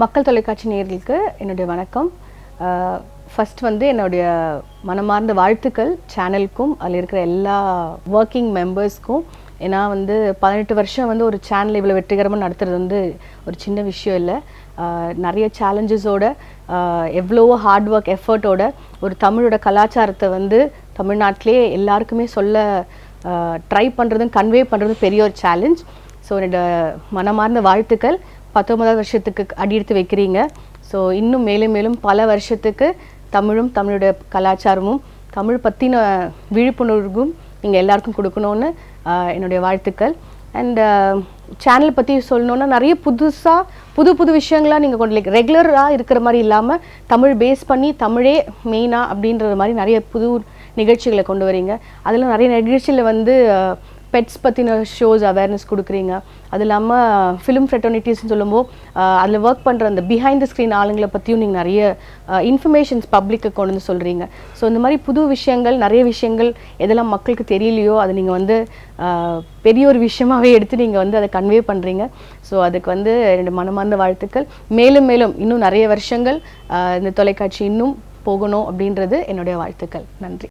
மக்கள் தொலைக்காட்சி நேர்களுக்கு என்னுடைய வணக்கம். ஃபஸ்ட் வந்து என்னுடைய மனமார்ந்த வாழ்த்துக்கள் சேனலுக்கும் அதில் இருக்கிற எல்லா ஒர்க்கிங் மெம்பர்ஸ்க்கும் ஏன்னா வந்து பதினெட்டு வருஷம் வந்து ஒரு சேனல் இவ்வளோ வெற்றிகரமாக நடத்துறது வந்து ஒரு சின்ன விஷயம் இல்லை. நிறைய சேலஞ்சஸோட எவ்வளவோ ஹார்ட் ஒர்க் எஃபர்ட்டோட ஒரு தமிழோட கலாச்சாரத்தை வந்து தமிழ்நாட்டிலே எல்லாருக்குமே சொல்ல ட்ரை பண்ணுறதும் கன்வே பண்ணுறதும் பெரிய ஒரு சேலஞ்ச் ஸோ என்னோட மனமார்ந்த வாழ்த்துக்கள். பத்தொன்பதாவது வருஷத்துக்கு அடியெடுத்து வைக்கிறீங்க. ஸோ இன்னும் மேலும் மேலும் பல வருஷத்துக்கு தமிழும் தமிழுடைய கலாச்சாரமும் தமிழ் பற்றின விழிப்புணர்வும் நீங்கள் எல்லாருக்கும் கொடுக்கணும்னு என்னுடைய வாழ்த்துக்கள். அண்ட் சேனல் பற்றி சொல்லணுன்னா நிறைய புதுசாக புது புது விஷயங்களாக நீங்கள் கொண்டு லைக் ரெகுலராக இருக்கிற மாதிரி இல்லாமல் தமிழ் பேஸ் பண்ணி தமிழே மெயினாக அப்படின்றது மாதிரி நிறைய புது நிகழ்ச்சிகளை கொண்டு வரீங்க. அதில் நிறைய நிகழ்ச்சியில் வந்து பெட்ஸ் பற்றின ஷோஸ் அவேர்னஸ் கொடுக்குறீங்க. அது இல்லாமல் ஃபிலிம் ஃப்ரெட்டர்னிட்டிஸ்னு சொல்லும்போது அதில் ஒர்க் பண்ணுற அந்த பிஹைண்ட் த ஸ்க்ரீன் ஆளுங்களை பற்றியும் நீங்கள் நிறைய இன்ஃபர்மேஷன்ஸ் பப்ளிக்கு கொண்டு வந்து சொல்கிறீங்க ஸோ இந்த மாதிரி புது விஷயங்கள் நிறைய விஷயங்கள் எதெல்லாம் மக்களுக்கு தெரியலையோ அதை நீங்கள் வந்து பெரிய ஒரு விஷயமாவே எடுத்து நீங்கள் வந்து அதை கன்வே பண்ணுறீங்க ஸோ அதுக்கு வந்து ரெண்டு மனமார்ந்த வாழ்த்துக்கள். மேலும் மேலும் இன்னும் நிறைய வருஷங்கள் இந்த தொலைக்காட்சி இன்னும் போகணும் அப்படின்றது என்னுடைய வாழ்த்துக்கள். நன்றி.